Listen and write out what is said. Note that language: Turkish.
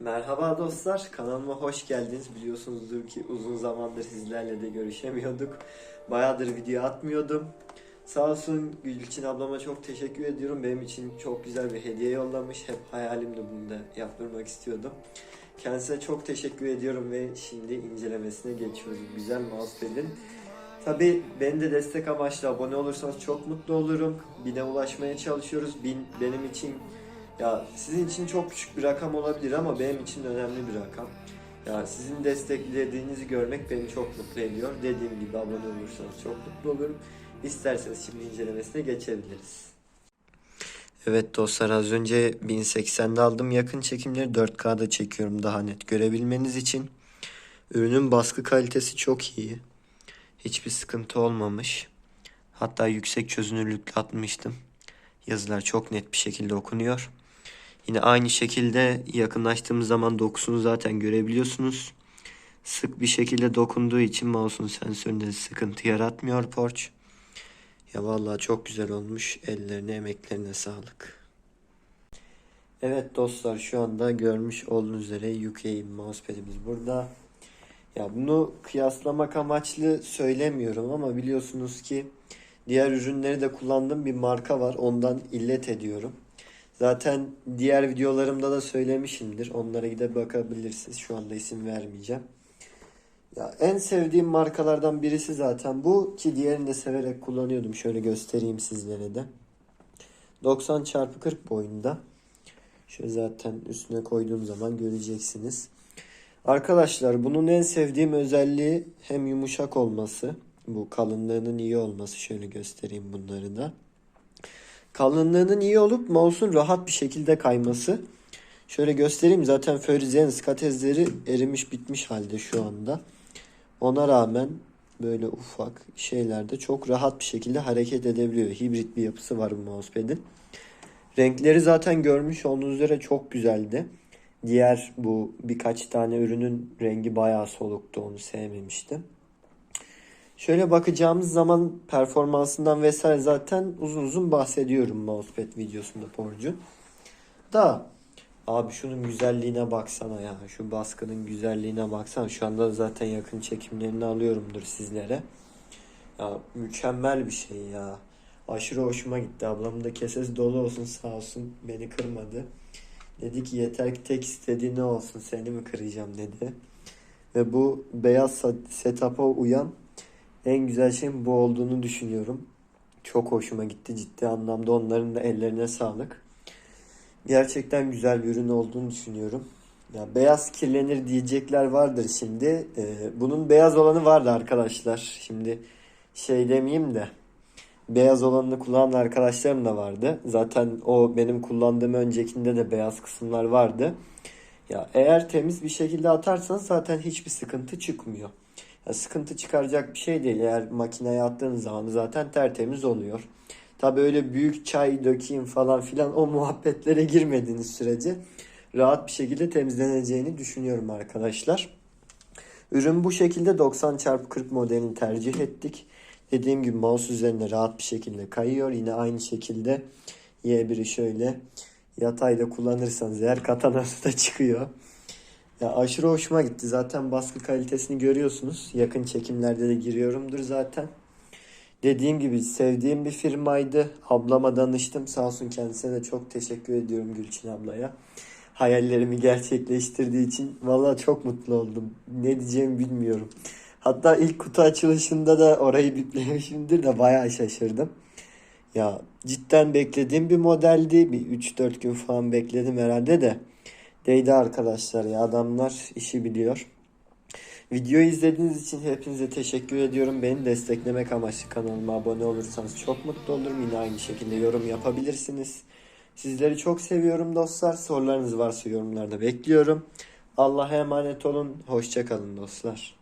Merhaba dostlar, kanalıma hoş geldiniz. Biliyorsunuzdur ki uzun zamandır sizlerle de görüşemiyorduk. Bayağıdır video atmıyordum. Sağ olsun Gülçin ablama çok teşekkür ediyorum. Benim için çok güzel bir hediye yollamış. Hep hayalimdi bunu da yaptırmak istiyordum. Kendisine çok teşekkür ediyorum ve şimdi incelemesine geçiyoruz. Güzel mousepad'in. Tabi beni de destek amaçlı abone olursanız çok mutlu olurum. Bine ulaşmaya çalışıyoruz. Bin benim için ya sizin için çok küçük bir rakam olabilir ama benim için önemli bir rakam. Ya sizin desteklediğinizi görmek beni çok mutlu ediyor. Dediğim gibi abone olursanız çok mutlu olurum. İsterseniz şimdi incelemesine geçebiliriz. Evet dostlar az önce 1080'de aldım yakın çekimleri 4K'da çekiyorum daha net görebilmeniz için. Ürünün baskı kalitesi çok iyi. Hiçbir sıkıntı olmamış. Hatta yüksek çözünürlükle atmıştım. Yazılar çok net bir şekilde okunuyor. Yine aynı şekilde yakınlaştığımız zaman dokusunu zaten görebiliyorsunuz. Sık bir şekilde dokunduğu için mouse'un sensöründe sıkıntı yaratmıyor Porch. Ya vallahi çok güzel olmuş. Ellerine, emeklerine sağlık. Evet dostlar şu anda görmüş olduğunuz üzere UK mousepad'imiz burada. Ya bunu kıyaslamak amaçlı söylemiyorum ama biliyorsunuz ki diğer ürünleri de kullandığım bir marka var. Ondan illet ediyorum. Zaten diğer videolarımda da söylemişimdir. Onlara gidip bakabilirsiniz. Şu anda isim vermeyeceğim. Ya en sevdiğim markalardan birisi zaten bu ki diğerini de severek kullanıyordum. Şöyle göstereyim sizlere de. 90 x 40 boyunda. Şöyle zaten üstüne koyduğum zaman göreceksiniz. Arkadaşlar bunun en sevdiğim özelliği hem yumuşak olması, bu kalınlığının iyi olması. Şöyle göstereyim bunları da. Kalınlığının iyi olup mouse'un rahat bir şekilde kayması. Şöyle göstereyim zaten Förizen skatezleri erimiş bitmiş halde şu anda. Ona rağmen böyle ufak şeylerde çok rahat bir şekilde hareket edebiliyor. Hibrit bir yapısı var bu mousepad'in. Renkleri zaten görmüş olduğunuz üzere çok güzeldi. Diğer bu birkaç tane ürünün rengi bayağı soluktu onu sevmemiştim. Şöyle bakacağımız zaman performansından vesaire zaten uzun uzun bahsediyorum mousepad videosunda Porcu. Da abi şunun güzelliğine baksana ya. Şu baskının güzelliğine baksana. Şu anda zaten yakın çekimlerini alıyorumdur sizlere. Ya mükemmel bir şey ya. Aşırı hoşuma gitti. Ablamın da kesesi dolu olsun sağ olsun. Beni kırmadı. Dedi ki yeter ki tek istediği ne olsun seni mi kıracağım dedi. Ve bu beyaz setup'a uyan en güzel şeyin bu olduğunu düşünüyorum. Çok hoşuma gitti ciddi anlamda onların da ellerine sağlık. Gerçekten güzel bir ürün olduğunu düşünüyorum. Ya beyaz kirlenir diyecekler vardır şimdi. Ee, bunun beyaz olanı vardı arkadaşlar. Şimdi şey demeyeyim de beyaz olanını kullanan arkadaşlarım da vardı. Zaten o benim kullandığım öncekinde de beyaz kısımlar vardı. Ya eğer temiz bir şekilde atarsanız zaten hiçbir sıkıntı çıkmıyor. Sıkıntı çıkaracak bir şey değil. Eğer makineye attığınız zaman zaten tertemiz oluyor. Tabi öyle büyük çay dökeyim falan filan o muhabbetlere girmediğiniz sürece rahat bir şekilde temizleneceğini düşünüyorum arkadaşlar. Ürün bu şekilde 90x40 modelini tercih ettik. Dediğim gibi mouse üzerine rahat bir şekilde kayıyor. Yine aynı şekilde Y1'i şöyle yatayda kullanırsanız eğer katanası da çıkıyor. Ya aşırı hoşuma gitti. Zaten baskı kalitesini görüyorsunuz. Yakın çekimlerde de giriyorumdur zaten. Dediğim gibi sevdiğim bir firmaydı. Ablama danıştım. Sağ olsun kendisine de çok teşekkür ediyorum Gülçin ablaya. Hayallerimi gerçekleştirdiği için valla çok mutlu oldum. Ne diyeceğimi bilmiyorum. Hatta ilk kutu açılışında da orayı biplemişimdir de bayağı şaşırdım. Ya cidden beklediğim bir modeldi. Bir 3-4 gün falan bekledim herhalde de. Değdi arkadaşlar ya adamlar işi biliyor. Videoyu izlediğiniz için hepinize teşekkür ediyorum. Beni desteklemek amaçlı kanalıma abone olursanız çok mutlu olurum. Yine aynı şekilde yorum yapabilirsiniz. Sizleri çok seviyorum dostlar. Sorularınız varsa yorumlarda bekliyorum. Allah'a emanet olun. Hoşçakalın dostlar.